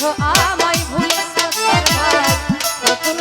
আমায় ভুলে সত্তর ভাই নতুন